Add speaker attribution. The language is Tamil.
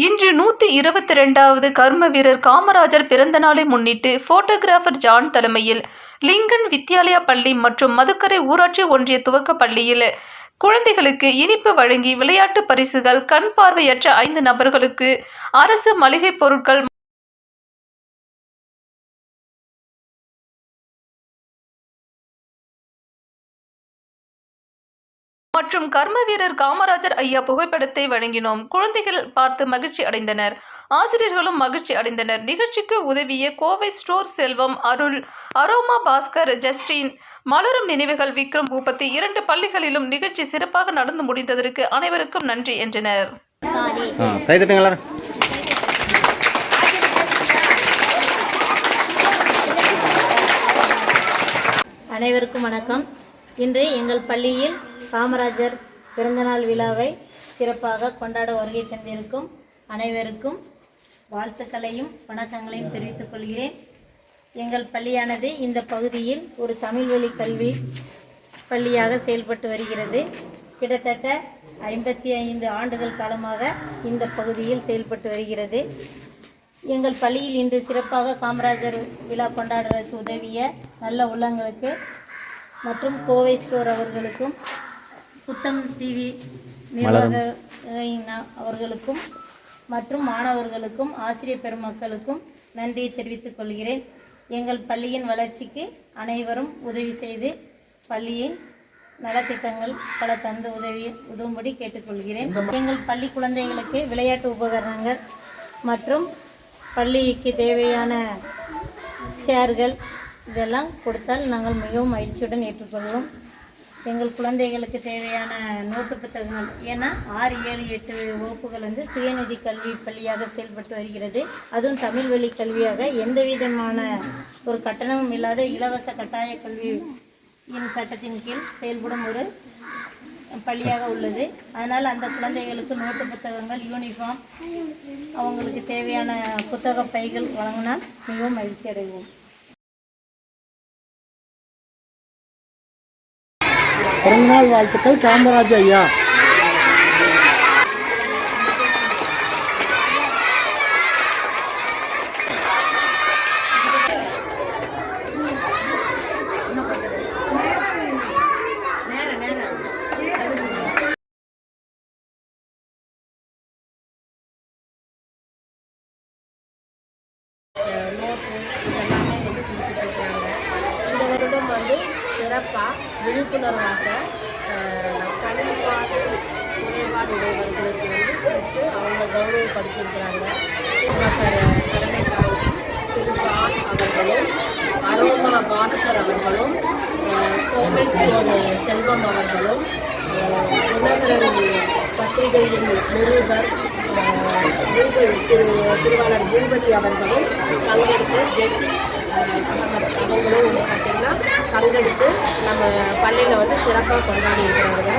Speaker 1: இன்று நூற்றி இருபத்தி ரெண்டாவது கர்ம வீரர் காமராஜர் பிறந்த நாளை முன்னிட்டு போட்டோகிராஃபர் ஜான் தலைமையில் லிங்கன் வித்யாலயா பள்ளி மற்றும் மதுக்கரை ஊராட்சி ஒன்றிய துவக்க பள்ளியில் குழந்தைகளுக்கு இனிப்பு வழங்கி விளையாட்டு பரிசுகள் கண் பார்வையற்ற ஐந்து நபர்களுக்கு அரசு மளிகை பொருட்கள் மற்றும் கர்ம வீரர் காமராஜர் ஐயா புகைப்படத்தை வழங்கினோம். குழந்தைகள் பார்த்து மகிழ்ச்சி அடைந்தனர். ஆசிரியர்களும் மகிழ்ச்சி அடைந்தனர். நிகழ்ச்சிக்கு உதவிய Kovai store Selvam Arul Aroma Baskar Justin மலரும் நினைவுகள் விக்ரம் பூபதி இரண்டு பள்ளிகளிலும் நிகழ்ச்சி சிறப்பாக நடந்து முடிந்ததற்கு அனைவருக்கும் நன்றி என்றனர்.
Speaker 2: அனைவருக்கும் வணக்கம். இன்று எங்கள் பள்ளியில் காமராஜர் பிறந்தநாள் விழாவை சிறப்பாக கொண்டாட வருகை தந்திருக்கும் அனைவருக்கும் வாழ்த்துக்களையும் வணக்கங்களையும் தெரிவித்துக் கொள்கிறேன். எங்கள் பள்ளியானது இந்த பகுதியில் ஒரு தமிழ் வழி கல்வி பள்ளியாக செயல்பட்டு வருகிறது. கிட்டத்தட்ட ஐம்பத்தி ஐந்து ஆண்டுகள் காலமாக இந்த பகுதியில் செயல்பட்டு வருகிறது. எங்கள் பள்ளியில் இன்று சிறப்பாக காமராஜர் விழா கொண்டாடுறதுக்கு உதவிய நல்ல உள்ளங்களுக்கு மற்றும் கோவை ஸ்டோர் அவர்களுக்கும் புத்தம் டிவி நிர்வாக அவர்களுக்கும் மற்றும் மாணவர்களுக்கும் ஆசிரியர் பெருமக்களுக்கும் நன்றியை தெரிவித்துக் கொள்கிறேன். எங்கள் பள்ளியின் வளர்ச்சிக்கு அனைவரும் உதவி செய்து பள்ளியின் நலத்திட்டங்கள் பல தந்து உதவி உதவும்படி கேட்டுக்கொள்கிறேன். எங்கள் பள்ளி குழந்தைகளுக்கு விளையாட்டு உபகரணங்கள் மற்றும் பள்ளிக்கு தேவையான சேர்கள் இதெல்லாம் கொடுத்தால் நாங்கள் மிகவும் மகிழ்ச்சியுடன் ஏற்றுக்கொள்வோம். எங்கள் குழந்தைகளுக்கு தேவையான நோட்டு புத்தகங்கள். ஏன்னா ஆறு ஏழு எட்டு வகுப்புகள் வந்து சுயநிதி கல்வி பள்ளியாக செயல்பட்டு வருகிறது. அதுவும் தமிழ் வழி கல்வியாக எந்த விதமான ஒரு கட்டணமும் இல்லாத இலவச கட்டாய கல்வியின் சட்டத்தின் கீழ் செயல்படும் ஒரு பள்ளியாக உள்ளது. அதனால் அந்த குழந்தைகளுக்கு நோட்டு புத்தகங்கள் யூனிஃபார்ம் அவங்களுக்கு தேவையான புத்தக பைகள் வழங்கினால் மிகவும் மகிழ்ச்சி அடைவோம்
Speaker 3: பிறந்தநாள் வாழ்த்துக்கள் காமராஜ் ஐயா.
Speaker 4: நோட்டு இதெல்லாமே வந்து சிறப்பாக விழிப்புணர்வாக அஹ், குறைபாடு உடையவர்களுக்கு வந்து கொடுத்து அவங்க கௌரவப்படுத்தியிருக்கிறாங்க. டாக்டர் தலைமை தாங்கி திரு ஜான் அவர்களும் அரோமா பாஸ்கர் அவர்களும் அஹ், கோவை செல்வம் அவர்களும் அஹ், தினகரன் பத்திரிகையின் நிருபர் திரு திருவாளர் பூபதி அவர்களும் பங்கெடுத்து ஜெசி பங்கெடுத்து நம்ம பள்ளியில் வந்து சிறப்பாக கொண்டாடி இருக்கிறாங்க